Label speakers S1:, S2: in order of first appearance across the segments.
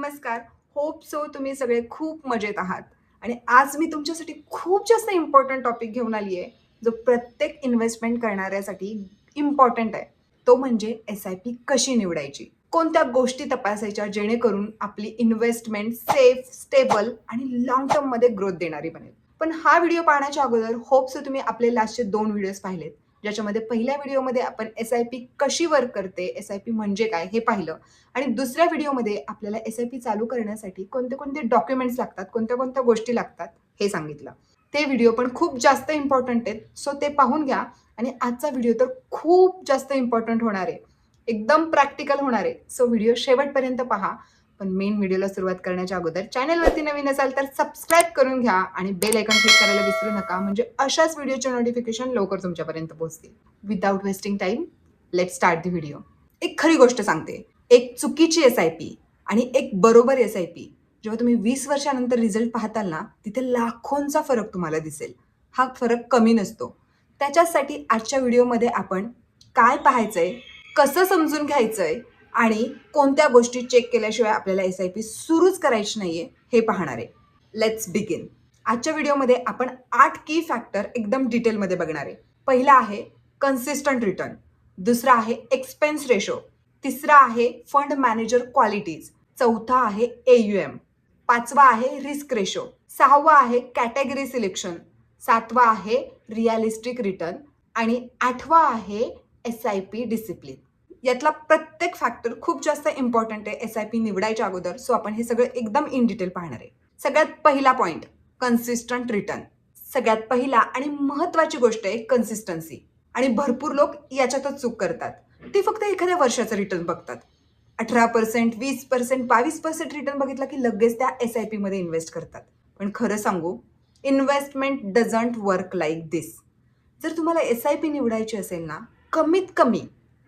S1: नमस्कार. Hope so तुम्ही सगळे खूप मजेत आहात. आणि आज मी तुमच्यासाठी खूप जास्त इम्पॉर्टंट टॉपिक घेऊन आली आहे जो प्रत्येक इन्व्हेस्टमेंट करणाऱ्यासाठी इम्पॉर्टंट आहे. तो म्हणजे एस आय पी कशी निवडायची? कोणत्या गोष्टी तपासायच्या जेणेकरून आपली इन्व्हेस्टमेंट सेफ स्टेबल आणि लॉंग टर्ममध्ये ग्रोथ देणारी बनेल? पण हा व्हिडिओ पाहण्याच्या अगोदर होप सो तुम्ही आपले लास्टचे दोन व्हिडिओज पाहिलेत. ज्याच्यामध्ये पहिल्या व्हिडिओमध्ये आपण एस आय पी कशी वर्क करते एस आय पी म्हणजे काय हे पाहिलं. आणि दुसऱ्या व्हिडिओमध्ये आपल्याला एस आय पी चालू करण्यासाठी कोणते कोणते डॉक्युमेंट्स लागतात कोणत्या कोणत्या गोष्टी लागतात हे सांगितलं. ते व्हिडिओ पण खूप जास्त इम्पॉर्टंट आहेत. सो ते पाहून घ्या. आणि आजचा व्हिडिओ तर खूप जास्त इम्पॉर्टंट होणार आहे. एकदम प्रॅक्टिकल होणार आहे. सो व्हिडिओ शेवटपर्यंत पहा. पण मेन व्हिडिओला सुरुवात करण्याच्या अगोदर चॅनलवरती नवीन असाल तर सबस्क्राईब करून घ्या आणि बेल आयकॉन क्लिक करायला विसरू नका. म्हणजे अशाच व्हिडिओचे नोटिफिकेशन लवकर तुमच्यापर्यंत पोहोचतील. Without wasting time let start the video एक खरी गोष्ट सांगते. एक चुकीची एस आय पी आणि एक बरोबर एस आय पी जेव्हा तुम्ही वीस वर्षानंतर रिझल्ट पाहताल ना तिथे लाखोंचा फरक तुम्हाला दिसेल. हा फरक कमी नसतो. त्याच्यासाठी आजच्या व्हिडिओमध्ये आपण काय पाहायचंय कसं समजून घ्यायचंय आणि कोणत्या गोष्टी चेक केल्याशिवाय आपल्याला एस आय पी सुरूच करायची नाहीये हे पाहणार आहे. लेट्स बिगिन आजच्या व्हिडिओमध्ये आपण आठ की फॅक्टर एकदम डिटेलमध्ये बघणार आहे. पहिला आहे कन्सिस्टंट रिटर्न दुसरा आहे एक्सपेन्स रेशो तिसरा आहे फंड मॅनेजर क्वालिटीज चौथा आहे एयू एम पाचवा आहे रिस्क रेशो सहावा आहे कॅटेगरी सिलेक्शन सातवा आहे रिअलिस्टिक रिटर्न आणि आठवा आहे एस आय पी डिसिप्लिन यातला प्रत्येक फॅक्टर खूप जास्त इम्पॉर्टंट आहे एस आय पी निवडायच्या अगोदर. सो आपण हे सगळं एकदम इन डिटेल पाहणार आहे. सगळ्यात पहिला पॉईंट कन्सिस्टंट रिटर्न सगळ्यात पहिला आणि महत्त्वाची गोष्ट आहे कन्सिस्टन्सी आणि भरपूर लोक याच्यातच चूक करतात. ते फक्त एखाद्या वर्षाचं रिटर्न बघतात. अठरा पर्सेंट वीस पर्सेंट बावीस पर्सेंट रिटर्न बघितला की लगेच त्या एस आय पीमध्ये इन्व्हेस्ट करतात. पण खरं सांगू investment doesn't work like this जर तुम्हाला एस आय पी निवडायची असेल ना कमीत कमी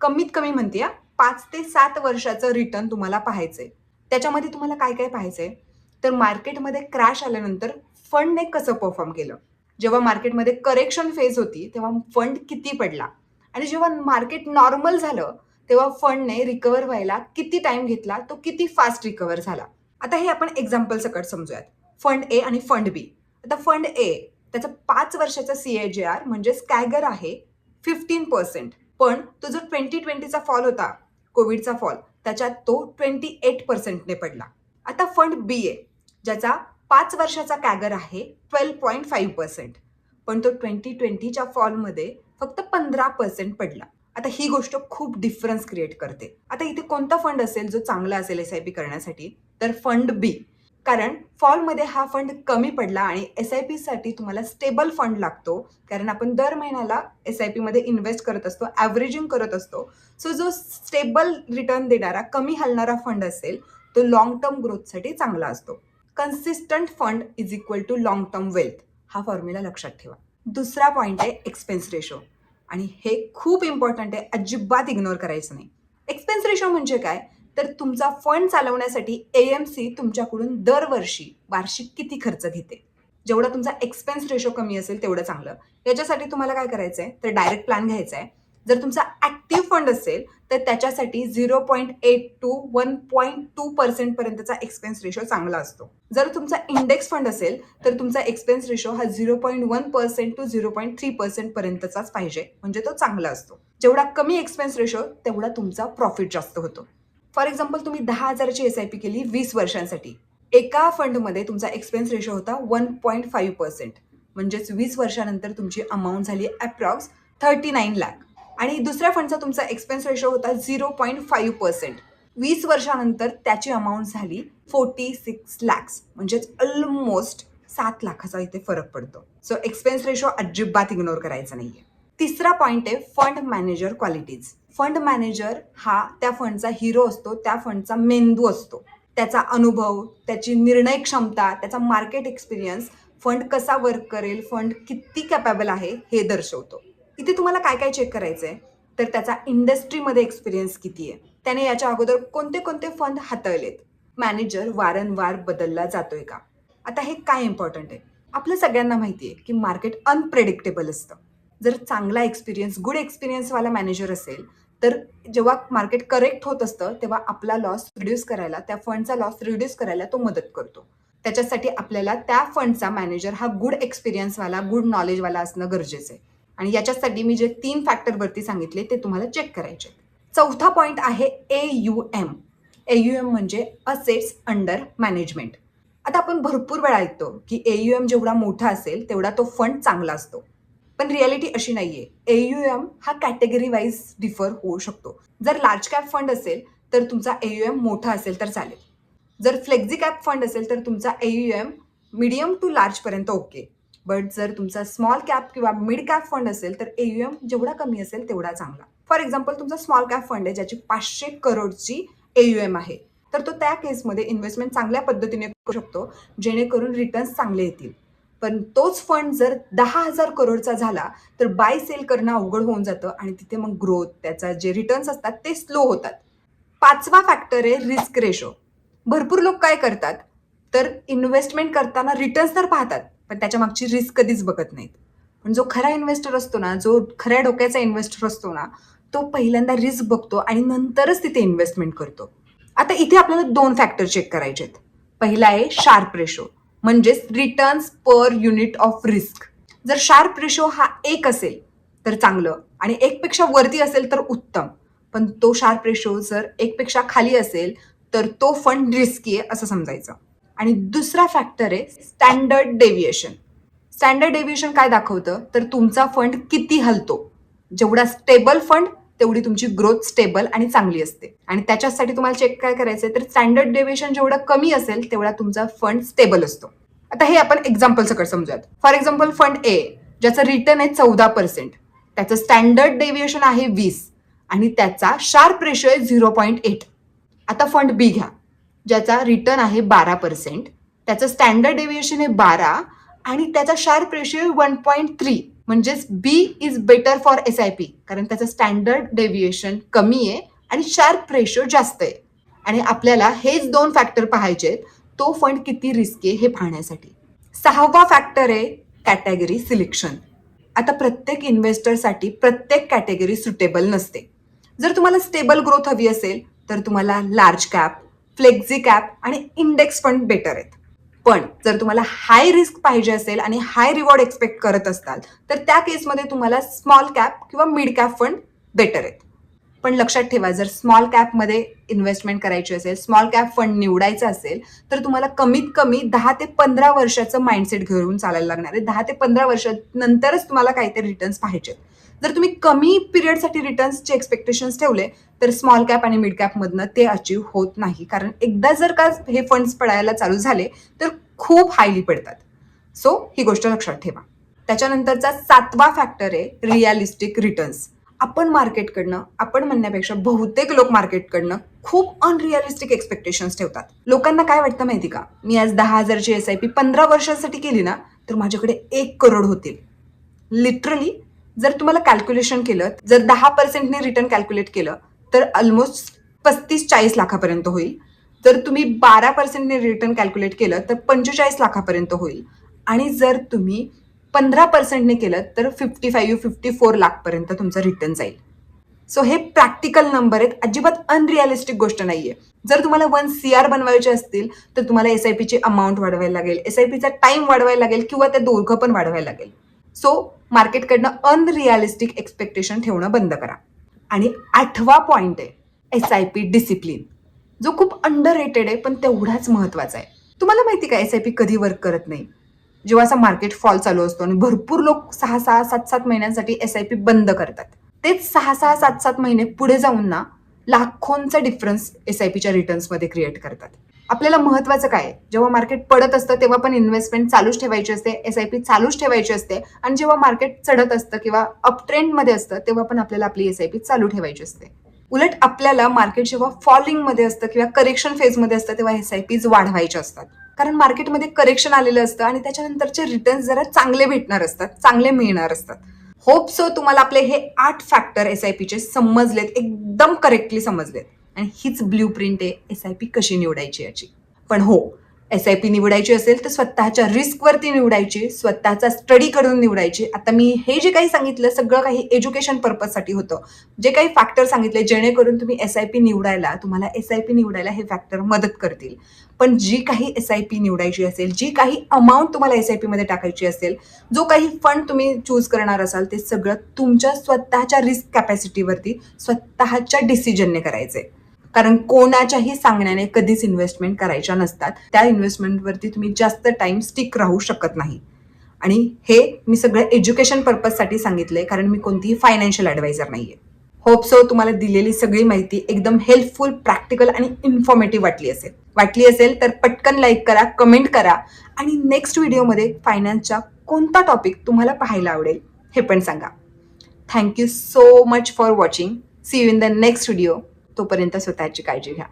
S1: कमीत कमी म्हणते पाच ते सात वर्षाचं रिटर्न तुम्हाला पाहायचं आहे त्याच्यामध्ये तुम्हाला काय काय पाहायचं आहे तर मार्केटमध्ये क्रॅश आल्यानंतर फंडने कसं परफॉर्म केलं? जेव्हा मार्केटमध्ये करेक्शन फेज होती तेव्हा फंड किती पडला? आणि जेव्हा मार्केट नॉर्मल झालं तेव्हा फंडने रिकवर व्हायला किती टाइम घेतला? तो किती फास्ट रिकवर झाला? आता हे आपण एक्झाम्पल सकट समजूयात. फंड ए आणि फंड बी आता फंड ए त्याचं पाच वर्षाचा सी ए जे आर म्हणजे स्कॅगर आहे फिफ्टीन पर्सेंट पण तो जो ट्वेंटी ट्वेंटीचा फॉल होता कोविडचा फॉल त्याच्यात तो ट्वेंटी एट पर्सेंटने पडला. आता फंड बी ए ज्याचा पाच वर्षाचा कॅगर आहे ट्वेल्व पॉईंट फाईव्ह पर्सेंट पण तो ट्वेंटी ट्वेंटीच्या फॉलमध्ये फक्त पंधरा पर्सेंट पडला. आता ही गोष्ट खूप डिफरन्स क्रिएट करते. आता इथे कोणता फंड असेल जो चांगला असेल एस आय पी करण्यासाठी? तर फंड बी कारण फॉलमध्ये हा फंड कमी पडला आणि एस आय पीसाठी तुम्हाला स्टेबल फंड लागतो. कारण आपण दर महिन्याला एस आय पीमध्ये इन्व्हेस्ट करत असतो ॲव्हरेजिंग करत असतो. सो जो स्टेबल रिटर्न देणारा कमी हलणारा फंड असेल तो लॉंग टर्म ग्रोथसाठी चांगला असतो. Consistent fund is equal to long term wealth हा फॉर्म्युला लक्षात ठेवा. दुसरा पॉईंट आहे एक्सपेन्स रेशो आणि हे खूप इम्पॉर्टंट आहे अजिबात इग्नोर करायचं नाही. एक्सपेन्स रेशो म्हणजे काय? तर तुमचा फंड चालवण्यासाठी ए एम सी तुमच्याकडून दरवर्षी वार्षिक किती खर्च घेते? जेवढा तुमचा एक्सपेन्स रेशो कमी असेल तेवढं चांगलं. याच्यासाठी तुम्हाला काय करायचं आहे तर डायरेक्ट प्लॅन घ्यायचा आहे जर तुमचा ॲक्टिव्ह फंड असेल तर त्याच्यासाठी zero point eight to one point two पर्सेंटपर्यंतचा expense ratio चांगला असतो. जर तुमचा इंडेक्स फंड असेल तर तुमचा एक्सपेन्स रेशो हा zero point one percent to zero point three पर्सेंटपर्यंतचाच पाहिजे. म्हणजे तो चांगला असतो. जेवढा कमी एक्सपेन्स रेशो तेवढा तुमचा प्रॉफिट जास्त होतो. फॉर एक्झाम्पल तुम्ही दहा हजाराची एस आय पी केली वीस वर्षांसाठी. एका फंडमध्ये तुमचा एक्सपेन्स रेशो होता वन पॉईंट फाईव्ह पर्सेंट. म्हणजेच वीस वर्षानंतर तुमची अमाऊंट झाली अप्रॉक्स थर्टी नाईन लॅक आणि दुसऱ्या फंडचा तुमचा एक्सपेन्स रेशो होता झिरो पॉईंट फाईव्ह पर्सेंट. वीस वर्षानंतर त्याची अमाऊंट झाली फोर्टी सिक्स लॅक्स म्हणजेच ऑलमोस्ट सात लाखाचा इथे फरक पडतो. सो एक्सपेन्स रेशो अजिबात इग्नोर करायचा नाहीये. तिसरा पॉईंट आहे fund manager qualities fund manager हा त्या फंडचा हिरो असतो त्या फंडचा मेंदू असतो. त्याचा अनुभव त्याची निर्णय क्षमता त्याचा मार्केट एक्सपिरियन्स फंड कसा वर्क करेल फंड किती कॅपेबल आहे हे दर्शवतो. इथे तुम्हाला काय काय चेक करायचं आहे तर त्याचा इंडस्ट्रीमध्ये एक्सपिरियन्स किती आहे? त्याने याच्या अगोदर कोणते कोणते फंड हाताळलेत? मॅनेजर वारंवार बदलला जातोय का? आता हे काय इम्पॉर्टंट आहे? आपल्या सगळ्यांना माहिती आहे की मार्केट अनप्रेडिक्टेबल असतं. जर चांगला एक्सपिरियन्स गुड एक्सपिरियन्सवाला मॅनेजर असेल तर जेव्हा मार्केट करेक्ट होत असतं तेव्हा आपला लॉस रिड्यूस करायला त्या फंडचा लॉस रिड्यूस करायला तो मदत करतो. त्याच्यासाठी आपल्याला त्या फंडचा मॅनेजर हा गुड एक्सपिरियन्सवाला गुड नॉलेजवाला असणं गरजेचं आहे. आणि याच्यासाठी मी जे तीन फॅक्टरवरती सांगितले ते तुम्हाला चेक करायचे चौथा पॉईंट आहे A U M A U M म्हणजे असेट्स अंडर मॅनेजमेंट आता आपण भरपूर वेळा ऐकतो की ए यू एम जेवढा मोठा असेल तेवढा तो फंड चांगला असतो. पण रियालिटी अशी नाहीये. ए यू एम हा कॅटेगरी वाईज डिफर होऊ शकतो. जर लार्ज कॅप फंड असेल तर तुमचा एयूएम मोठा असेल तर चालेल. जर फ्लेक्झी कॅप फंड असेल तर तुमचा ए मिडियम टू लार्जपर्यंत ओके बट जर तुमचा स्मॉल कॅप किंवा मिड कॅप फंड असेल तर एयूएम जेवढा कमी असेल तेवढा चांगला. फॉर एक्झाम्पल तुमचा स्मॉल कॅप फंड आहे ज्याची पाचशे करोडची एयूएम आहे. तर तो त्या केसमध्ये इन्व्हेस्टमेंट चांगल्या पद्धतीने करू शकतो जेणेकरून रिटर्न्स चांगले येतील. पण तोच फंड जर दहा हजार करोडचा झाला तर बाय सेल करणं अवघड होऊन जातं आणि तिथे मग ग्रोथ त्याचा जे रिटर्न्स असतात ते स्लो होतात. पाचवा फॅक्टर आहे रिस्क रेशो भरपूर लोक काय करतात? तर इन्व्हेस्टमेंट करताना रिटर्न्स तर पाहतात पण त्याच्या मागची रिस्क कधीच बघत नाहीत. पण जो खरा इन्व्हेस्टर असतो ना जो खऱ्या डोक्याचा इन्व्हेस्टर असतो ना तो पहिल्यांदा रिस्क बघतो आणि नंतरच तिथे इन्व्हेस्टमेंट करतो. आता इथे आपल्याला दोन फॅक्टर चेक करायचे आहेत पहिला आहे शार्प रेशो म्हणजेच returns per unit of risk जर शार्प रेशो हा एक असेल तर चांगलं. आणि एकपेक्षा वरती असेल तर उत्तम. पण तो शार्प रेशो जर एकपेक्षा खाली असेल तर तो फंड रिस्की आहे असं समजायचं. आणि दुसरा फॅक्टर आहे स्टँडर्ड डेव्हिएशन स्टँडर्ड डेव्हिएशन काय दाखवतं? तर तुमचा फंड किती हलतो? जेवढा स्टेबल फंड तेवढी तुमची ग्रोथ स्टेबल आणि चांगली असते. आणि त्याच्यासाठी तुम्हाला चेक काय करायचंय तर स्टँडर्ड डेव्हिएशन जेवढं कमी असेल तेवढा तुमचा फंड स्टेबल असतो. आता हे आपण एक्झाम्पल सकट समजूयात. फॉर एक्झाम्पल फंड ए ज्याचं रिटर्न आहे चौदा पर्सेंट त्याचं स्टँडर्ड डेव्हिएशन आहे वीस. आणि त्याचा शार्प रेशो आहे झिरो पॉईंट एट आता फंड बी घ्या. ज्याचा रिटर्न आहे बारा पर्सेंट त्याचं स्टँडर्ड डेव्हिएशन आहे बारा. आणि त्याचा शार्प रेशो आहे वन पॉईंट थ्री म्हणजेच B is better for S I P कारण त्याचं स्टँडर्ड डेव्हिएशन कमी आहे आणि शार्प रेशो जास्त आहे. आणि आपल्याला हेच दोन फॅक्टर पाहायचे तो फंड किती रिस्की आहे हे पाहण्यासाठी. सहावा फॅक्टर आहे कॅटेगरी सिलेक्शन आता प्रत्येक इन्व्हेस्टरसाठी प्रत्येक कॅटेगरी सुटेबल नसते. जर तुम्हाला स्टेबल ग्रोथ हवी असेल तर तुम्हाला लार्ज कॅप फ्लेक्झी कॅप आणि इंडेक्स फंड बेटर आहेत. पण जर तुम्हाला हाय रिस्क पाहिजे असेल आणि हाय रिवॉर्ड एक्सपेक्ट करत असाल तर त्या केसमध्ये तुम्हाला स्मॉल कॅप किंवा मिड कॅप फंड बेटर आहेत. पण लक्षात ठेवा जर स्मॉल कॅपमध्ये इन्व्हेस्टमेंट करायची असेल स्मॉल कॅप फंड निवडायचा असेल तर तुम्हाला कमीत कमी दहा ते पंधरा वर्षाचं माइंडसेट घेऊन चालायला लागणार आहे. दहा ते पंधरा वर्षानंतरच तुम्हाला काहीतरी रिटर्न्स पाहिजेत जर तुम्ही कमी पिरियडसाठी रिटर्न्सचे एक्सपेक्टेशन्स ठेवले तर स्मॉल कॅप आणि मिड कॅपमधनं ते अचीव होत नाही. कारण एकदा जर का हे फंड्स पडायला चालू झाले तर खूप हायली पडतात. सो ही गोष्ट लक्षात ठेवा. त्याच्यानंतरचा सातवा फॅक्टर आहे रिअलिस्टिक रिटर्न्स आपण मार्केटकडनं आपण म्हणण्यापेक्षा बहुतेक लोक मार्केटकडनं खूप अनरिअलिस्टिक एक्सपेक्टेशन्स ठेवतात. लोकांना काय वाटतं माहिती का? मी आज दहा हजारची एस आय पी पंधरा वर्षासाठी केली ना तर माझ्याकडे एक करोड होतील. लिटरली जर तुम्हाला कॅल्क्युलेशन केलं जर दहा पर्सेंटने रिटर्न कॅल्क्युलेट केलं तर ऑलमोस्ट पस्तीस चाळीस लाखापर्यंत होईल. जर तुम्ही बारा पर्सेंटने रिटर्न कॅल्क्युलेट केलं तर पंचेचाळीस लाखापर्यंत होईल. आणि जर तुम्ही पंधरा पर्सेंटने केलं तर फिफ्टी फाईव्ह फिफ्टी फोर लाखपर्यंत तुमचं रिटर्न जाईल. सो हे प्रॅक्टिकल नंबर आहेत. अजिबात अनरिअलिस्टिक गोष्ट नाहीये. जर तुम्हाला वन सी आर बनवायचे असतील तर तुम्हाला एस आय पीची अमाऊंट वाढवायला लागेल. एस आय पीचा टाइम वाढवायला लागेल किंवा त्या दोघं पण वाढवायला लागेल. सो मार्केटकडनं अनरिअलिस्टिक एक्सपेक्टेशन ठेवणं बंद करा. आणि आठवा पॉईंट आहे एस आय पी डिसिप्लिन जो खूप अंडर रेटेड आहे पण तेवढाच महत्त्वाचा आहे. तुम्हाला माहिती का एस आय पी कधी वर्क करत नाही? जेव्हा असा मार्केट फॉल चालू असतो आणि भरपूर लोक सहा सहा सात सात महिन्यांसाठी एस आय पी बंद करतात. तेच सहा सहा सात सात महिने पुढे जाऊन ना लाखोंचा डिफरन्स एस आय पीच्या रिटर्न्समध्ये क्रिएट करतात. आपल्याला महत्वाचं काय जेव्हा मार्केट पडत असतं तेव्हा पण इन्व्हेस्टमेंट चालूच ठेवायची असते एस आय पी चालूच ठेवायची असते. आणि जेव्हा मार्केट चढत असतं किंवा अप ट्रेंडमध्ये असतं तेव्हा पण आपल्याला आपली एस आय पी चालू ठेवायची असते. उलट आपल्याला मार्केट जेव्हा फॉलिंगमध्ये असतं किंवा करेक्शन फेजमध्ये असतं तेव्हा एस आय पीज वाढवायचे असतात. कारण मार्केटमध्ये करेक्शन आलेलं असतं आणि त्याच्यानंतरचे रिटर्न्स जरा चांगले भेटणार असतात चांगले मिळणार असतात. होप सो तुम्हाला आपले हे आठ फॅक्टर एस आय पीचे समजलेत एकदम करेक्टली समजलेत. आणि हीच ब्ल्यू प्रिंट आहे एस आय पी कशी निवडायची याची. पण हो एस आय पी निवडायची असेल तर स्वतःच्या रिस्कवरती निवडायची स्वतःचा स्टडी करून निवडायची. आता मी हे जे काही सांगितलं सगळं काही एज्युकेशन पर्पजसाठी होतं. जे काही फॅक्टर सांगितले जेणेकरून तुम्ही एस आय पी निवडायला तुम्हाला एस आय पी निवडायला हे फॅक्टर मदत करतील. पण जी काही एस आय पी निवडायची असेल जी काही अमाऊंट तुम्हाला एस आय पीमध्ये टाकायची असेल जो काही फंड तुम्ही चूज करणार असाल ते सगळं तुमच्या स्वतःच्या रिस्क कॅपॅसिटीवरती स्वतःच्या डिसिजनने करायचे कारण कोणाच्याही सांगण्याने कधीच इन्व्हेस्टमेंट करायच्या नसतात. त्या इन्व्हेस्टमेंटवरती तुम्ही जास्त टाइम स्टिक राहू शकत नाही. आणि हे मी सगळं एज्युकेशन पर्पजसाठी सांगितलंय कारण मी कोणतीही फायनान्शियल ॲडवायझर नाहीये. होप सो तुम्हाला दिलेली सगळी माहिती एकदम हेल्पफुल प्रॅक्टिकल आणि इन्फॉर्मेटिव्ह वाटली असेल. वाटली असेल तर पटकन लाईक करा कमेंट करा आणि नेक्स्ट व्हिडिओमध्ये फायनान्सचा कोणता टॉपिक तुम्हाला पाहायला आवडेल हे पण सांगा. Thank you so much for watching see you in the next video तोपर्यंत स्वतःची काळजी घ्या.